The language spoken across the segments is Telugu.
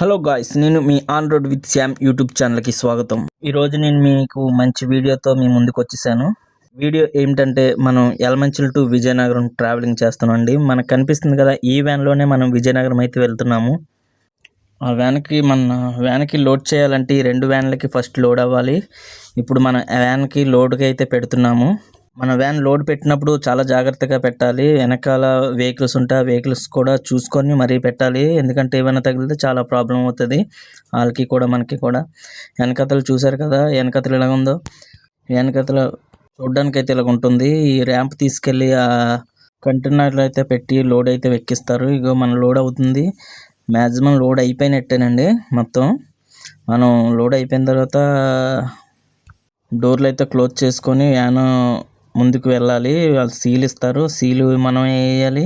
హలో గాయ్స్ నేను మీ on road with Sam YouTube ఛానల్కి స్వాగతం ఈరోజు నేను మీకు మంచి వీడియోతో మీ ముందుకు వచ్చేసాను. వీడియో ఏమిటంటే మనం ఎలమంచిల్ టు విజయనగరం ట్రావెలింగ్ చేస్తున్నాం అండి మనకు కనిపిస్తుంది కదా ఈ వ్యాన్లోనే మనం విజయనగరం అయితే వెళ్తున్నాము. ఆ వ్యాన్కి మన వ్యాన్కి లోడ్ చేయాలంటే ఈ రెండు వ్యాన్లకి ఫస్ట్ లోడ్ అవ్వాలి. ఇప్పుడు మన వ్యాన్కి లోడ్కి అయితే పెడుతున్నాము. మన వ్యాన్ లోడ్ పెట్టినప్పుడు చాలా జాగ్రత్తగా పెట్టాలి. వెనకాల వెహికల్స్ ఉంటే ఆ వెహికల్స్ కూడా చూసుకొని మరీ పెట్టాలి. ఎందుకంటే ఏమైనా తగిలితే చాలా ప్రాబ్లం అవుతుంది. వాళ్ళకి కూడా మనకి కూడా. వెనకతలు చూశారు కదా వెనకతలు ఎలా ఉందో? వెనకతల చూడడానికి అయితే ఇలాగ ఉంటుంది. ఈ ర్యాంప్ తీసుకెళ్ళి ఆ కంటైనర్లు అయితే పెట్టి లోడ్ అయితే ఎక్కిస్తారు ఇగో మన లోడ్ అవుతుంది. మ్యాక్సిమం లోడ్ అయిపోయినట్టేనండి మొత్తం. మనం లోడ్ అయిపోయిన తర్వాత డోర్లు అయితే క్లోజ్ చేసుకొని యాను ముందుకు వెళ్ళాలి. వాళ్ళు సీల్ ఇస్తారు. సీలు మనమే వేయాలి.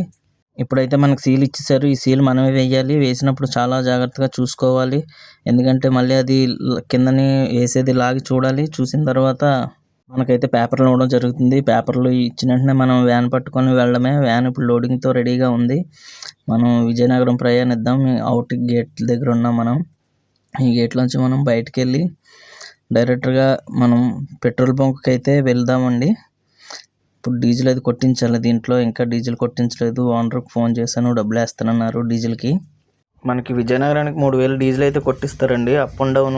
ఇప్పుడైతే మనకు సీల్ ఇచ్చేసారు. ఈ సీల్ మనమే వేయాలి. వేసినప్పుడు చాలా జాగ్రత్తగా చూసుకోవాలి. ఎందుకంటే మళ్ళీ అది కిందని వేసేది లాగి చూడాలి. చూసిన తర్వాత మనకైతే పేపర్లు ఇవ్వడం జరుగుతుంది. పేపర్లు ఇచ్చిన వెంటనే మనం వ్యాన్ పట్టుకొని వెళ్ళడమే. వ్యాన్ ఇప్పుడు లోడింగ్తో రెడీగా ఉంది. మనం విజయనగరం ప్రయాణిద్దాం. అవుట్ గేట్ దగ్గర ఉన్నాం మనం. ఈ గేట్లోంచి మనం బయటకు వెళ్ళి డైరెక్ట్గా మనం పెట్రోల్ బంక్కి అయితే వెళ్దామండి. ఇప్పుడు డీజిల్ అది కొట్టించాలి. దీంట్లో ఇంకా డీజిల్ కొట్టించలేదు. ఓనర్కి ఫోన్ చేశాను. డబ్బులు వేస్తానన్నారు డీజిల్కి. మనకి విజయనగరానికి మూడు వేలు డీజిల్ అయితే కొట్టిస్తారండి. అప్ అండ్ డౌన్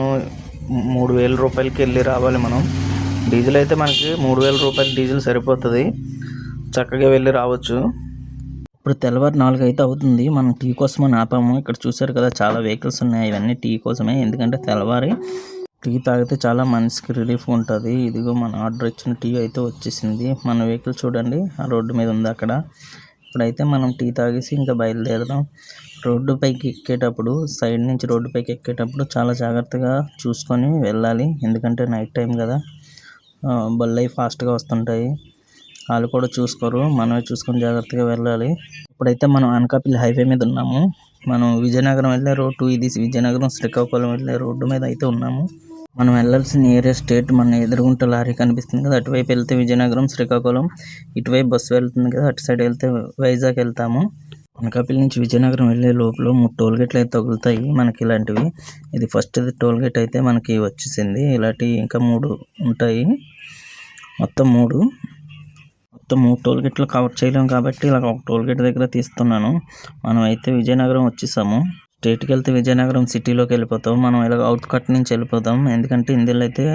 మూడు వేల రూపాయలకి వెళ్ళి రావాలి మనం. డీజిల్ అయితే మనకి మూడు వేల రూపాయల డీజిల్ సరిపోతుంది. చక్కగా వెళ్ళి రావచ్చు. ఇప్పుడు తెల్లవారు నాలుగు అయితే అవుతుంది. మనం టీ కోసం అని ఆపాము. ఇక్కడ చూసారు కదా చాలా వెహికల్స్ ఉన్నాయి. ఇవన్నీ టీ కోసమే. ఎందుకంటే తెల్లవారి. టీ తాగితే చాలా మనసుకి రిలీఫ్ ఉంటుంది. ఇదిగో మన ఆర్డర్ ఇచ్చిన టీ అయితే వచ్చేసింది. మన వెహికల్ చూడండి ఆ రోడ్డు మీద ఉంది అక్కడ. ఇప్పుడైతే మనం టీ తాగేసి ఇంకా బయలుదేరదాం. రోడ్డు పైకి ఎక్కేటప్పుడు సైడ్ నుంచి రోడ్డు పైకి ఎక్కేటప్పుడు చాలా జాగ్రత్తగా చూసుకొని వెళ్ళాలి. ఎందుకంటే నైట్ టైం కదా. ఆ, ఫాస్ట్గా వస్తుంటాయి. వాళ్ళు కూడా చూసుకోరు. మనమే చూసుకొని జాగ్రత్తగా వెళ్ళాలి. ఇప్పుడైతే మనం అనకాపల్లి హైవే మీద ఉన్నాము. మనం విజయనగరం వెళ్ళే రోడ్డు ఇది విజయనగరం శ్రీకాకుళం వెళ్ళే రోడ్డు మీద అయితే ఉన్నాము. మనం వెళ్ళాల్సిన ఏరియా స్టేట్ మన ఎదురుగుంట లారీ కనిపిస్తుంది కదా అటువైపు వెళ్తే విజయనగరం శ్రీకాకుళం ఇటువైపు బస్సు వెళ్తుంది కదా అటు సైడ్ వెళ్తే వైజాగ్ వెళ్తాము. అనకాపల్లి నుంచి విజయనగరం వెళ్ళే లోపల మూడు టోల్ గేట్లు అయితే తగులుతాయి మనకి ఇలాంటివి. ఇది ఫస్ట్ టోల్ గేట్ అయితే మనకి వచ్చేసింది. ఇలాంటివి ఇంకా మూడు ఉంటాయి. మొత్తం మూడు. మొత్తం మూడు టోల్ గేట్లు కవర్ చేయలేము కాబట్టి ఇలా ఒక టోల్ గేట్ దగ్గర తీస్తున్నాను. మనం అయితే విజయనగరం వచ్చేసాము. స్టేట్కి వెళ్తే విజయనగరం సిటీలోకి వెళ్ళిపోతాం. మనం ఇలా అవుట్ కట్ నుంచి వెళ్ళిపోతాం. ఎందుకంటే ఇందులో అయితే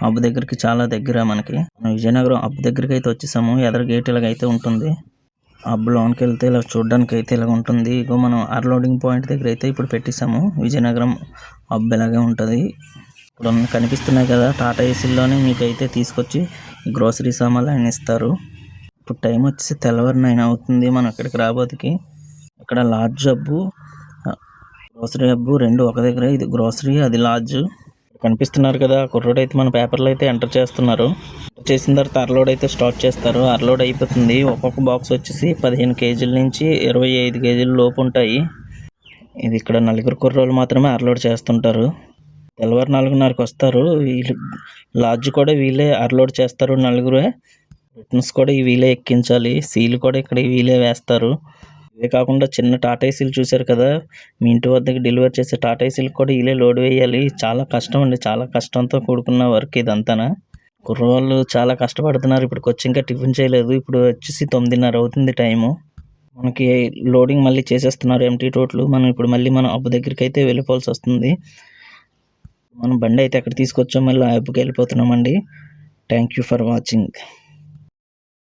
హబ్ దగ్గరికి చాలా దగ్గర మనకి. మనం విజయనగరం అబ్బు దగ్గరికి అయితే వచ్చేసాము. ఎదర గేట్ ఇలాగైతే ఉంటుంది. అబ్బ లోనికి వెళ్తే ఇలా చూడడానికి అయితే ఇలా ఉంటుంది. ఇగో మనం అర్లోడింగ్ పాయింట్ దగ్గర అయితే ఇప్పుడు పెట్టేసాము. విజయనగరం అబ్బు ఇలాగే ఉంటుంది. ఇప్పుడు కనిపిస్తున్నాయి కదా టాటా ఏసీల్లోనే మీకు అయితే తీసుకొచ్చి గ్రోసరీ సామాన్లు ఆయన ఇస్తారు. ఇప్పుడు టైం వచ్చేసి తెల్లవారు నైన్ అవుతుంది మనం ఇక్కడికి రాబోతుకి ఇక్కడ లాడ్జ్ హబ్బు గ్రోసరీ హబ్బు రెండు ఒక దగ్గర ఇది గ్రోసరీ అది లాడ్జ్. కనిపిస్తున్నారు కదా కుర్రోడు అయితే మన పేపర్లో అయితే ఎంటర్ చేస్తున్నారు. చేసిన తర్వాత అర్లోడ్ అయితే స్టార్ట్ చేస్తారు. అర్లోడ్ అయిపోతుంది. ఒక్కొక్క బాక్స్ వచ్చేసి పదిహేను కేజీల నుంచి ఇరవై ఐదు కేజీల లోపు ఉంటాయి. ఇది ఇక్కడ నలుగురు కుర్రోళ్ళు మాత్రమే అర్లోడ్ చేస్తుంటారు. తెల్లవారు నాలుగున్నరకు వస్తారు. వీళ్ళు లాడ్జ్ కూడా వీళ్ళే అర్లోడ్ చేస్తారు నలుగురే. రిటర్న్స్ కూడా ఈ వీలే ఎక్కించాలి. సీల్ కూడా ఇక్కడ ఈ వీలే వేస్తారు. ఇవే కాకుండా చిన్న టాటా ఏసీలు చూశారు కదా? మీ ఇంటి వద్దకు డెలివరీ చేసే టాటా ఏసీలు కూడా వీలే లోడ్ వేయాలి. చాలా కష్టం అండి. చాలా కష్టంతో కూడుకున్న వర్క్ ఇదంతానా? కుర్రవాళ్ళు చాలా కష్టపడుతున్నారు. ఇప్పుడు వచ్చి ఇంకా టిఫిన్ చేయలేదు. ఇప్పుడు వచ్చేసి తొమ్మిదిన్నర అవుతుంది టైము మనకి లోడింగ్ మళ్ళీ చేసేస్తున్నారు ఎంటీ టోట్లు మనం ఇప్పుడు మళ్ళీ మనం అబ్బు దగ్గరికి అయితే వెళ్ళిపోవాల్సి వస్తుంది. మనం బండి అయితే ఎక్కడ తీసుకొచ్చాం. మళ్ళీ ఆ అబ్బుకి వెళ్ళిపోతున్నామండి. Thank you for watching